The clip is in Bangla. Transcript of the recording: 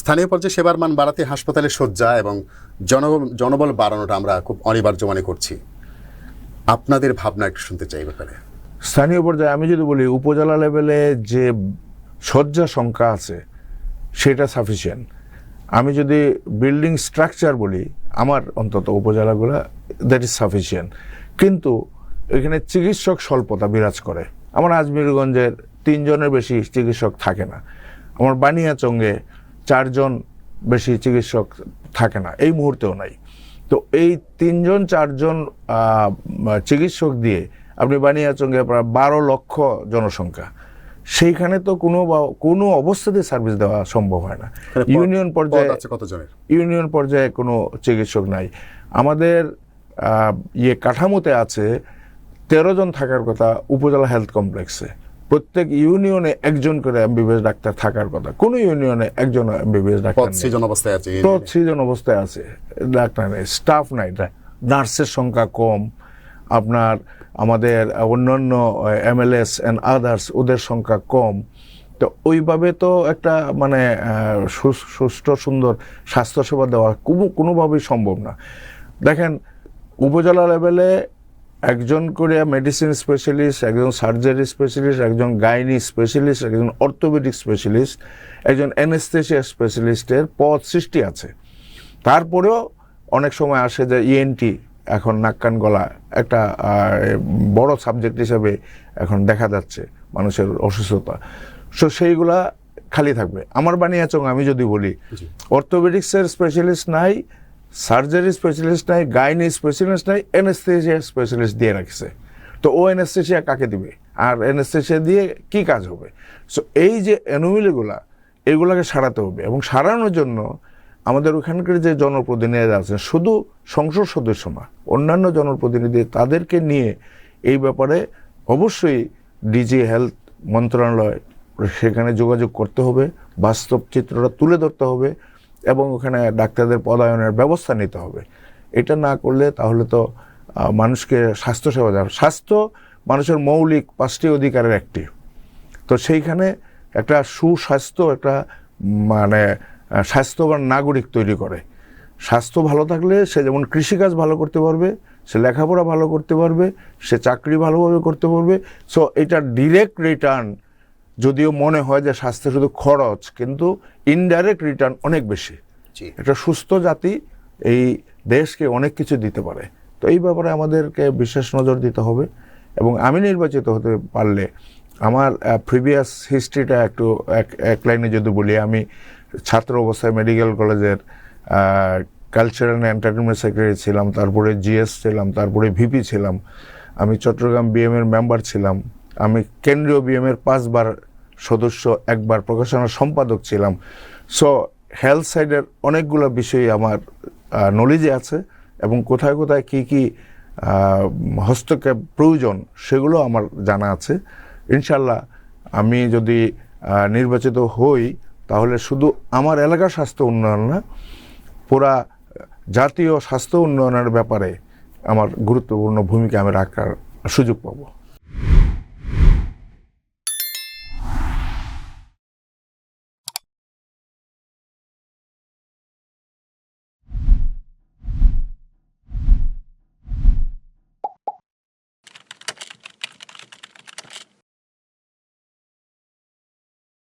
স্থানীয় পর্যায়ে সেবার মান বাড়াতে হাসপাতালে শয্যা এবং জনবল জনবল বাড়ানোটা আমরা খুব অনিবার্য মনে করছি। আপনাদের ভাবনা একটু শুনতে চাই ব্যাপারে। স্থানীয় পর্যায়ে আমি যদি বলি, উপজেলা লেভেলে যে শয্যা সংখ্যা আছে, সেটা সাফিসিয়েন্ট আমি যদি বিল্ডিং স্ট্রাকচার বলি, আমার অন্তত উপজেলাগুলো দ্যাট ইজ সাফিসিয়েন্ট কিন্তু এখানে চিকিৎসক স্বল্পতা বিরাজ করে। আমার আজমিরগঞ্জের তিনজনের বেশি চিকিৎসক থাকে না। আমার বানিয়াচঙ্গে চারজন বেশি চিকিৎসক থাকে না এই মুহূর্তেও নাই। তো এই তিনজন চারজন চিকিৎসক দিয়ে আপনি বানিয়াচঙ্গে প্রায় বারো লক্ষ জনসংখ্যা। সেইখানে তো কোনো বা- কোনো অবস্থাতে সার্ভিস দেওয়া সম্ভব হয় না। ইউনিয়ন পর্যায়ে ইউনিয়ন পর্যায়ে কোনো চিকিৎসক নাই। আমাদের ইয়ে কাঠামোতে আছে তেরো জন থাকার কথা উপজেলা হেলথ কমপ্লেক্সে। প্রত্যেক ইউনিয়নে একজন করে এমবিবিএস ডাক্তার থাকার কথা। কোনো ইউনিয়নে একজন এমবিবিএস ডাক্তার। সৃজন অবস্থায় আছে সৃজন অবস্থায় আছে। ডাক্তার নেই স্টাফ নাই নার্সের সংখ্যা কম। আপনার আমাদের অন্যান্য এমএলএস অ্যান্ড আদার্স ওদের সংখ্যা কম। তো ওইভাবে তো একটা মানে সুষ্ঠু সুন্দর স্বাস্থ্যসেবা দেওয়া কোনো কোনোভাবেই সম্ভব না। দেখেন উপজেলা লেভেলে একজন করে মেডিসিন স্পেশালিস্ট একজন সার্জারি স্পেশালিস্ট একজন গাইনি স্পেশালিস্ট একজন অর্থোপেডিক স্পেশালিস্ট একজন অ্যানেস্থেশিয়া স্পেশালিস্টের পদ সৃষ্টি আছে। তারপরেও অনেক সময় আসে যে ইএনটি এখন নাক কান গলা একটা বড় সাবজেক্ট হিসেবে এখন দেখা যাচ্ছে মানুষের অসুস্থতা। সো সেইগুলা খালি থাকবে। আমার বানিয়াচং আমি যদি বলি অর্থোপেডিক্সের স্পেশালিস্ট নাই সার্জারি স্পেশালিস্ট নাই গাইনি স্পেশালিস্ট নাই অ্যানেস্থেশিয়া স্পেশালিস্ট দিয়ে রাখছে। তো ও অ্যানেস্থেশিয়া কাকে দিবে? আর অ্যানেস্থেশিয়া দিয়ে কি কাজ হবে? সো এই যে অ্যানোমিলিগুলা এগুলাকে সারাতে হবে। এবং সারানোর জন্য আমাদের ওখানকার যে জনপ্রতিনিধিরা আছেন, শুধু সংসদ সদস্য না, অন্যান্য জনপ্রতিনিধি তাদেরকে নিয়ে এই ব্যাপারে অবশ্যই ডিজি হেলথ মন্ত্রণালয় সেখানে যোগাযোগ করতে হবে, বাস্তব চিত্রটা তুলে ধরতে হবে। এবং ওখানে ডাক্তারদের পদায়নের ব্যবস্থা নিতে হবে। এটা না করলে তাহলে তো মানুষকে স্বাস্থ্যসেবা দেওয়া স্বাস্থ্য মানুষের মৌলিক পাঁচটি অধিকারের একটি। তো সেইখানে একটা সুস্বাস্থ্য, একটা মানে স্বাস্থ্যবান নাগরিক তৈরি করে। স্বাস্থ্য ভালো থাকলে সে যেমন কৃষিকাজ ভালো করতে পারবে, সে লেখাপড়া ভালো করতে পারবে, সে চাকরি ভালোভাবে করতে পারবে। সো এটা ডিরেক্ট রিটার্ন যদিও মনে হয় যে স্বাস্থ্য শুধু খরচ কিন্তু ইনডাইরেক্ট রিটার্ন অনেক বেশি। একটা সুস্থ জাতি এই দেশকে অনেক কিছু দিতে পারে। তো এই ব্যাপারে আমাদেরকে বিশেষ নজর দিতে হবে এবং আমি নির্বাচিত হতে পারলে আমার প্রিভিয়াস হিস্ট্রিটা একটু এক এক লাইনে যদি বলি আমি ছাত্র অবস্থায় মেডিকেল কলেজের কালচারাল অ্যান্ড এন্টারটেনমেন্ট সেক্রেটারি ছিলাম তারপরে জিএস ছিলাম তারপরে ভিপি ছিলাম আমি চট্টগ্রাম বিএম এর মেম্বার ছিলাম। আমি কেন্দ্রীয় বিএম এর পাঁচবার সদস্য, একবার প্রকাশনার সম্পাদক ছিলাম। সো হেলথ সাইডের অনেকগুলো বিষয় আমার নলেজে আছে এবং কোথায় কোথায় কি কি হস্তক্ষেপ প্রয়োজন সেগুলো আমার জানা আছে। ইনশাল্লাহ আমি যদি নির্বাচিত হই, তাহলে শুধু আমার এলাকার স্বাস্থ্য উন্নয়ন না, পুরা জাতীয় স্বাস্থ্য উন্নয়নের ব্যাপারে আমার গুরুত্বপূর্ণ ভূমিকা আমি রাখার সুযোগ পাবো।